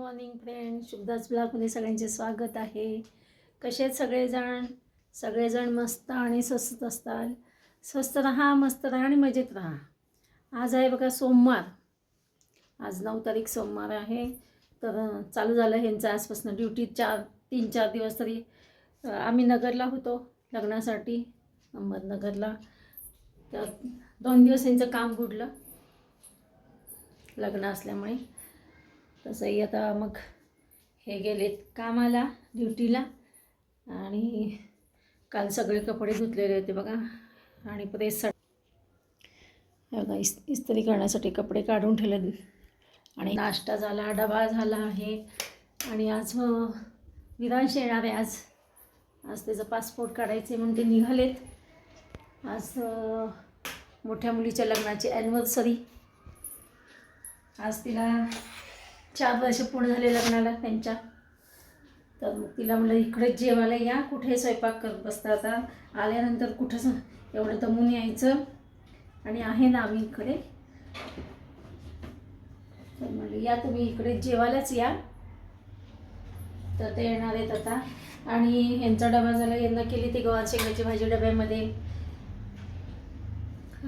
Morning friend शुभदास ब्लॉगमध्ये सगळ्यांचे स्वागत आहे. कसे आहेत सगळेजण? सगळेजण मस्त आणि स्वस्त असतात. स्वस्त राहा मस्त राहा आणि मजेत राहा. आज आहे बघा सोमवार. आज नऊ तारीख सोमवार आहे. तर चालू झालं ह्यांचं आजपासून ड्युटी चार तीन चार दिवस तरी आम्ही नगरला होतो लग्नासाठी अहमदनगरला. तर दोन दिवस यांचं काम बुडलं लग्न असल्यामुळे. तसंही आता मग हे गेलेत कामाला ड्युटीला. आणि काल सगळे कपडे धुतलेले होते बघा. आणि प्रेससाठी बघा इस इस्त्री करण्यासाठी कपडे काढून ठेवले आणि नाश्ता झाला डबा झाला आहे. आणि आज अं, येणार आहे आज. आज त्याचं पासपोर्ट काढायचे म्हणून ते निघालेत. आज मोठ्या मुलीच्या लग्नाची ॲनिव्हर्सरी आज तिला चार वर्ष पूर्ण झाले लग्नाला त्यांच्या. तर मग तिला म्हणलं इकडेच जेवायला या कुठे स्वयंपाक करत बसता आता? आल्यानंतर कुठंच एवढं दमून यायचं. आणि आहे ना आम्ही इकडे. तर म्हणलं या तुम्ही इकडे जेवायलाच या. तर ते येणार आहेत आता. आणि यांचा डबा झाला यांना केली ती गवार शेंगाची भाजी डब्यामध्ये.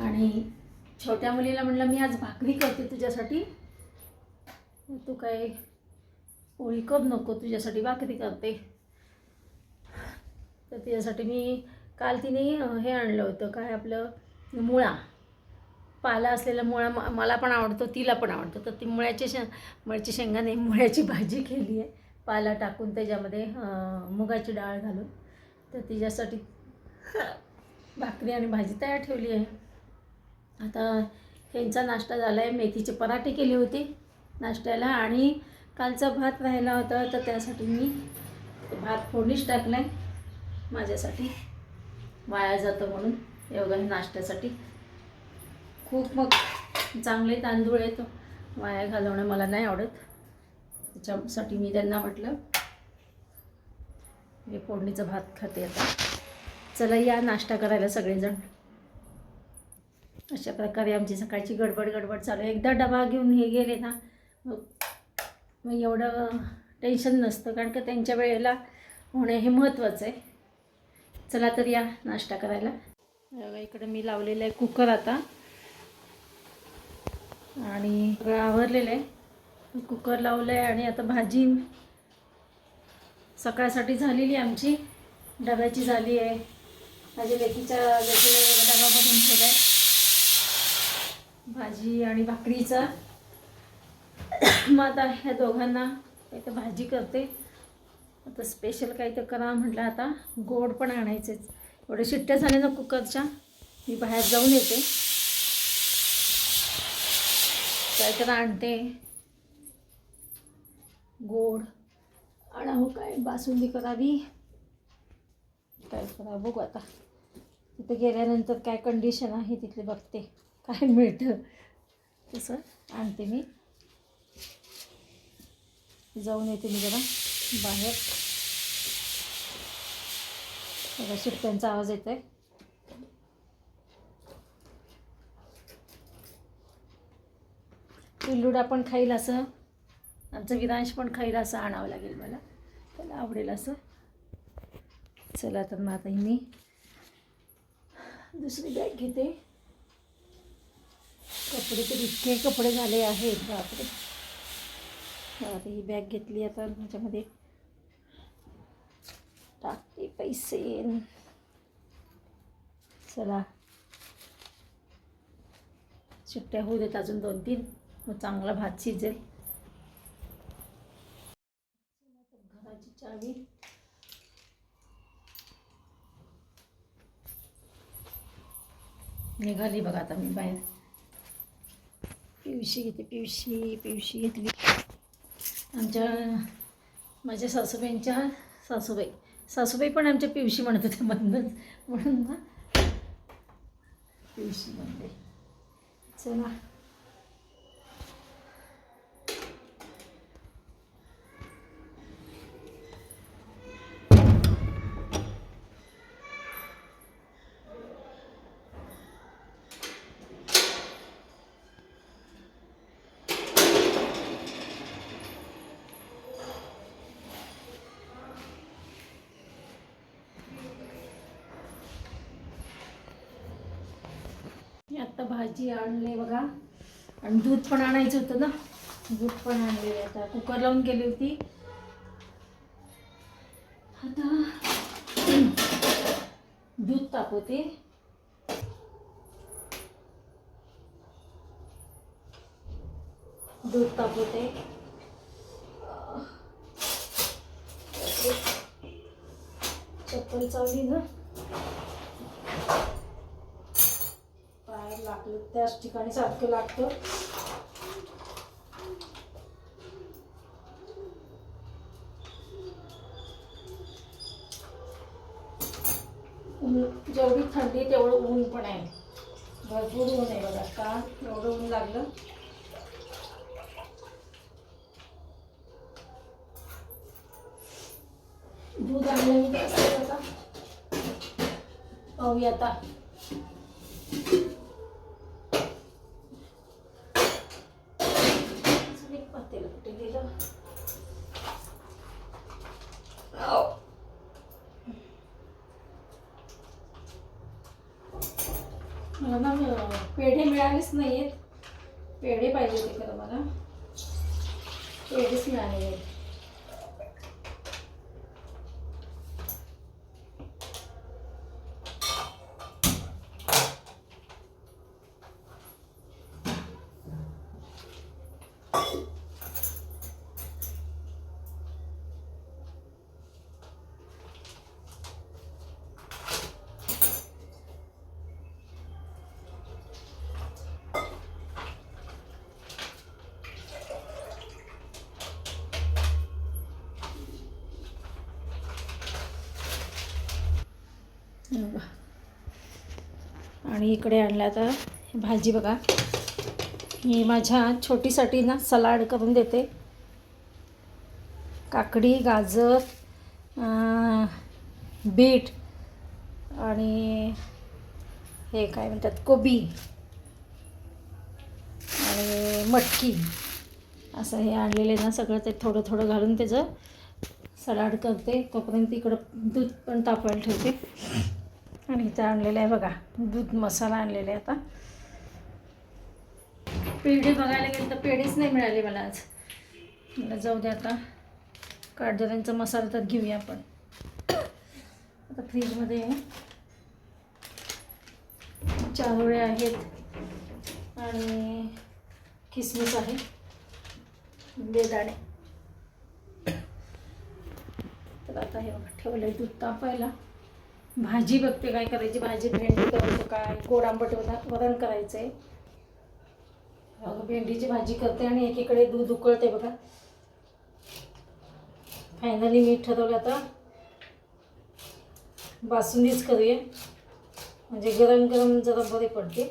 आणि छोट्या मुलीला म्हटलं मी आज भाकरी करते तुझ्यासाठी. तू काय पोळी कर नको तुझ्यासाठी भाकरी करते. तर तिच्यासाठी मी काल तिने हे आणलं होतं काय आपलं मुळा. पाला असलेला मुळा म- मला पण आवडतो तिला पण आवडतो. तर ती मुळ्याच्या शे मुळ्याची शेंगाने मुळ्याची भाजी केली आहे. पाला टाकून त्याच्यामध्ये मुगाची डाळ घालून. तर तिच्यासाठी भाकरी आणि भाजी तयार ठेवली आहे. आता ह्यांचा नाश्ता झाला आहे मेथीचे पराठे केले होते. नाश्त्याला आणि कालचा भात राहिला होता तर त्यासाठी मी भात फोडणीच टाकला आहे माझ्यासाठी. वाया जातं म्हणून एवढं नाश्त्यासाठी. खूप मग चांगले तांदूळ आहेत वाया घालवणं मला नाही आवडत. त्याच्यासाठी मी त्यांना म्हटलं हे फोडणीचं भात खाते आता. चला या नाश्ता करायला सगळेजण. अशा प्रकारे आमची सकाळची गडबड गडबड चालू आहे. एकदा डबा घेऊन हे गेले ना मग मग एवढं टेन्शन नसतं कारण का त्यांच्या वेळेला होणे हे महत्त्वाचं आहे. चला तर या नाश्ता करायला. इकडं मी लावलेलं आहे कुकर आता. आणि आवरलेलं आहे. कुकर लावलं आहे आणि आता भाजी सकाळसाठी झालेली आमची. डब्याची झाली आहे. माझ्या लेकीच्या लेकीला डबा बनून ठेवला आहे भाजी आणि भाकरीचा. मग आता ह्या दोघांना काही तर भाजी करते. आता स्पेशल काही तर करा म्हटलं आता. गोड पण आणायचेच एवढे शिट्ट्या झाले ना कुकरच्या. मी बाहेर जाऊन येते. काय तर आणते. गोड. आणावं हो काय बासुंदी करावी. काय करा बघू आता. तिथे गेल्यानंतर काय कंडिशन आहे तिथले बघते. काय मिळतं. तसं आणते मी. जाऊन येते मी जरा बाहेर. बघा शिट्ट्यांचा आवाज येत आहे पिल्लूडा पण खाईल असं आमचं विरांश पण खाईल असं आणावं लागेल मला. त्याला आवडेल असं. चला तर मग आता मी दुसरी बॅग घेते. कपडे तर इतके कपडे झाले आहेत बापरे. आता ही बॅग घेतली आता ह्याच्यामध्ये टाकते पैसे. चला. सुट्ट्या होऊ देत अजून दोन तीन. मग चांगला भात शिजेल. घराची चावी. निघाली बघा आता मी बाहेर. पिवशी घेते पिवशी पिवशी घेतली. आमच्या माझ्या सासूबाईंच्या सासूबाई. सासूबाई पण आमच्या पिवशी म्हणत होत्या मधनंच म्हणून ना. पिवशी म्हणते चला. भाजी आणले बघा. आणि दूध पण आणायचं होतं ना. दूध पण आणले आता. कुकर लावून गेली होती. आता दूध तापवते. दूध तापवते. चप्पल चावली ना. पाय त्याच ठिकाणी सारखं लागतं. जेवढी थंडी तेवढं ऊन पण आहे. भरपूर ऊन आहे बघा का? एवढं ऊन लागलं. दूध आणलं मी आता. पाहूया आता अजून एक पातेलं कुठे गेलं आव. मला ना अं, पेढे मिळालेच नाही आहेत पेढे पाहिजे होते खरं मला पेढेच मिळाले आहेत हे बघा. आणि इकडे आणला तर भाजी बघा. ही माझ्या छोटीसाठी ना सलाड करून देते. काकडी गाजर बीट आणि हे काय म्हणतात कोबी आणि मटकी. असं हे आणलेलं ना सगळं ते थोडं थोडं घालून त्याचं सलाड करते. तोपर्यंत इकडं दूध पण तापवायला ठेवते. आणि इथं आणलेलं आहे बघा दूध मसाला आणलेला आहे आता. पेढे बघायला गेलं तर पेढेच नाही मिळाले मला आज. मला जाऊ दे आता. काटदऱ्यांचा मसाला तर घेऊया आपण. आता फ्रीजमध्ये चारोळे आहेत आणि किसमिस आहे. बेदाणे. तर आता हे बघा ठेवलं आहे दूध तापायला. भाजी बघते काय करायची? भाजी भेंडी करायचं काय गोड आंबट वरण करायचं आहे अगं भेंडीची भाजी करते आणि एकीकडे दूध उकळते बघा. फायनली मी ठरवलं आता बासुंदीच करूया. म्हणजे गरम गरम जरा बरे पडते.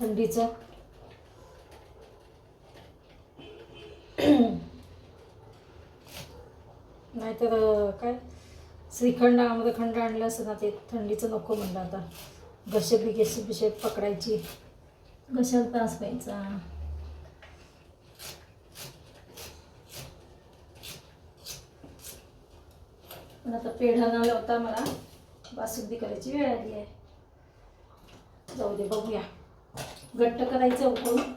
थंडीचं. नाहीतर काय? श्रीखंड आम्रखंड आणलं असं ना ते थंडीचं नको म्हणलं आता. घसे बिघेशी बिशेत पकडायची. घशाला त्रास व्हायचा? पण आता पेढा न लावता मला बासुंदी करायची वेळ आली आहे. जाऊ दे बघूया. घट्ट करायचं उकळून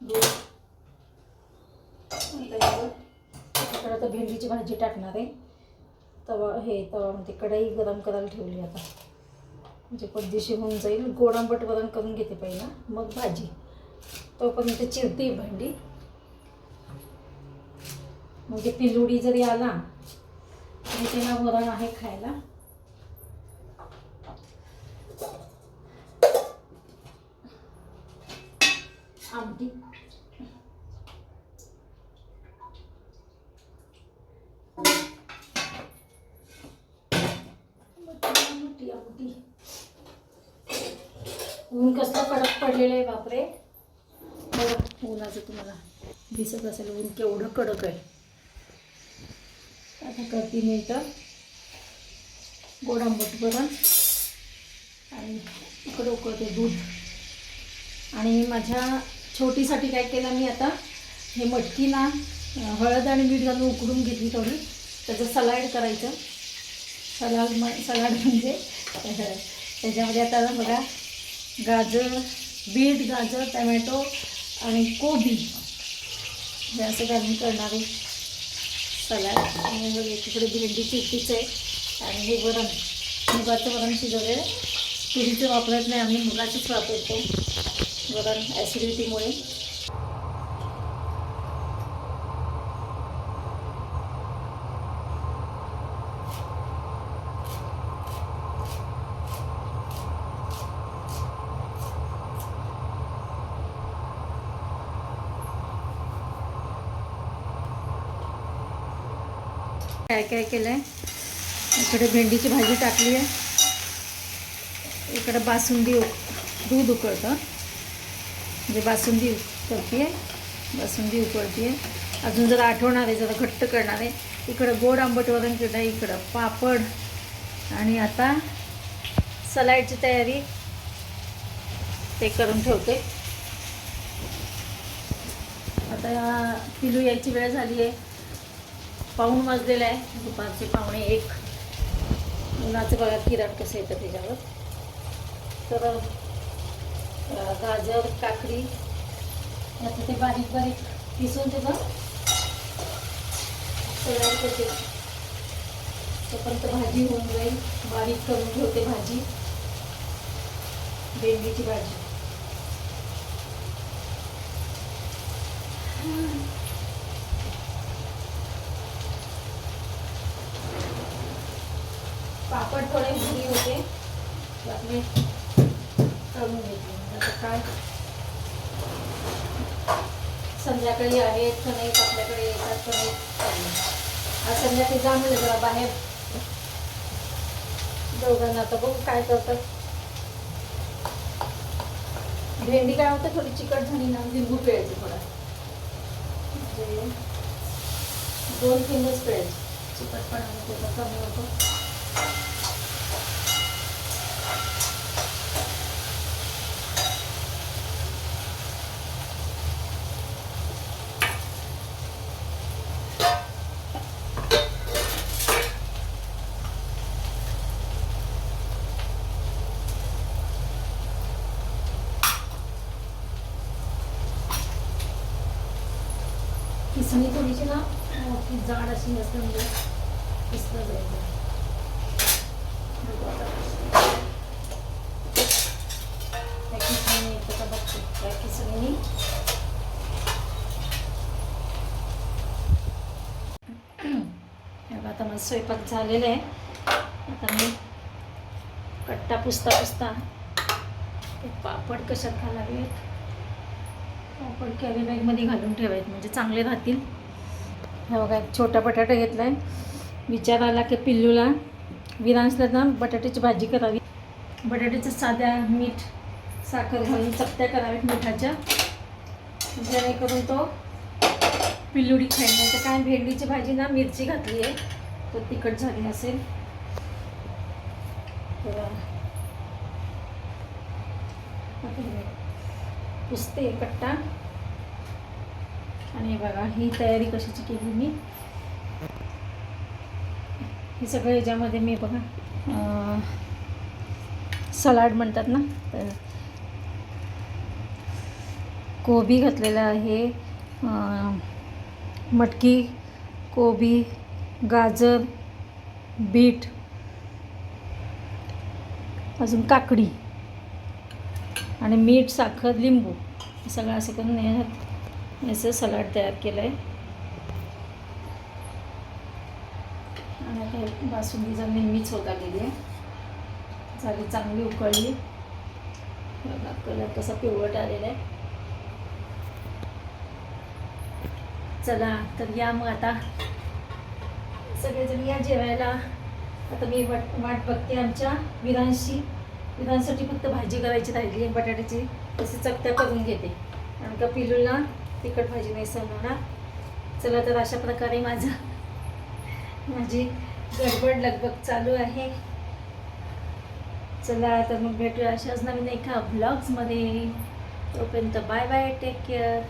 दूध. आता भेंडीची भाजी टाकणार आहे. तवा हे तवा म्हणजे कढई गरम करायला ठेवली आता. म्हणजे पद्धतशी होऊन जाईल. गोड आंबट वरण करून घेते पहिला. मग भाजी. तोपर्यंत चिरते भांडी. म्हणजे पिलुडी जरी आला तरी त्यांना वरण आहे खायला. आमटी आमटी ऊन कसलं कडक पडलेलं आहे बापरे. बघा ऊनाचं तुम्हाला दिसत असेल ऊन केवढं कडक आहे. आता करते मिनटं गोडांबट गोड आंबट वरण आणि इकडं उकळते दूध. आणि माझ्या छोटीसाठी काय केलं मी आता हे मटकी ना हळद आणि मीठ घालून उकडून घेतली थोडी. त्याचं सलाड करायचं. सलाड म सलाड म्हणजे त्याच्यामध्ये आता बघा गाजर बीट गाजर टमॅटो आणि कोबी हे असं घालून करणारे सलाड. आणि बघ एकीकडे भेंडी चिरतीच आहे. आणि हे वरण मुगाचं वरण शिजवले तुरीचं वापरत नाही आम्ही मुगाचंच वापरतो. वरण ॲसिडिटीमुळे काय काय केलं आहे इकडे भेंडीची भाजी टाकली आहे. इकडे बासुंदी दूध उकळतं. म्हणजे बासुंदी करते आहे बासुंदी उकळते आहे अजून जरा आठवणार आहे जरा घट्ट करणार आहे. इकडं गोड आंबट वरण केलं आहे इकडं पापड. आणि आता सलाडची तयारी ते करून ठेवते. आता पिलू यायची वेळ झाली आहे. पाऊण वाजलेलं आहे. दुपारचे पाहुणे एक. उन्हाचं बघा किरण कसं येतं त्याच्यावर. तर गाजर काकडी याचं ते बारीक बारीक किसून त्याचं तयार करते. तोपर्यंत भाजी होऊन जाईल. बारीक करून ठेवते भाजी. भेंडीची भाजी पापड थोडे घरी होते ते आपले करून घेतले आता काय संध्याकाळी आहेत का नाहीत आपल्याकडे येतात का नाहीत आज संध्याकाळी जा म्हणलं जरा बाहेर दोघांना आता बघू काय करतात भेंडी काय होतं थोडी चिकट झाली ना लिंबू पिळायची थोडा दोन तीनच पिळायची चिकटपणा त्याचा कमी होतो किसणी थोडीशी ना मोठी जाड अशी असते म्हणजे किसलं जायचं. आता. येतं का बघते. त्या किसणीने आता माझा स्वयंपाक झालेला आहे. आता मी कट्टा पुसता पुसता ते पापड कशात घालावेत? आपण कॅरी बॅगमध्ये घालून ठेवायचे म्हणजे चांगले राहतील. हा बघा एक छोटा बटाटा घेतला आहे विचार आला की पिल्लूला विरांसला ना बटाट्याची भाजी करावी. बटाट्याच्या साध्या मीठ साखर घालून चपत्या कराव्यात मिठाच्या. जेणेकरून तो पिल्लुडी खाईल. नाही तर काय भेंडीची भाजी ना मिरची घातली आहे तर तिखट झाली असेल. तर पुसते कट्टा. आणि बघा ही तयारी कशाची केली मी? हे सगळं याच्यामध्ये मी बघा सलाड म्हणतात ना तर कोबी घातलेला आहे मटकी कोबी गाजर बीट अजून काकडी. आणि मीठ साखर लिंबू सगळं असं करून याच्यात सलाड तयार केलं आहे आणि आता हे बासुंदीचा नेहमीच होता गेली आहे. झाली चांगली उकळली. बघा कलर कसा पिवळट आलेला आहे. चला तर या मग आता. सगळेजण या जेवायला. आता मी वाट वाट बघते आमच्या विरांशी. विरांसाठी फक्त भाजी करायची राहिली आहे बटाट्याची. तसे चकत्या करून घेते. आणि का पिलूला तिखट भाजी नाही सहन चला तर अशा प्रकारे माझं माझी गडबड लगबग चालू आहे. चला तर मग भेटूया अशाच नवीन एका ब्लॉग्समध्ये तोपर्यंत बाय बाय टेक केअर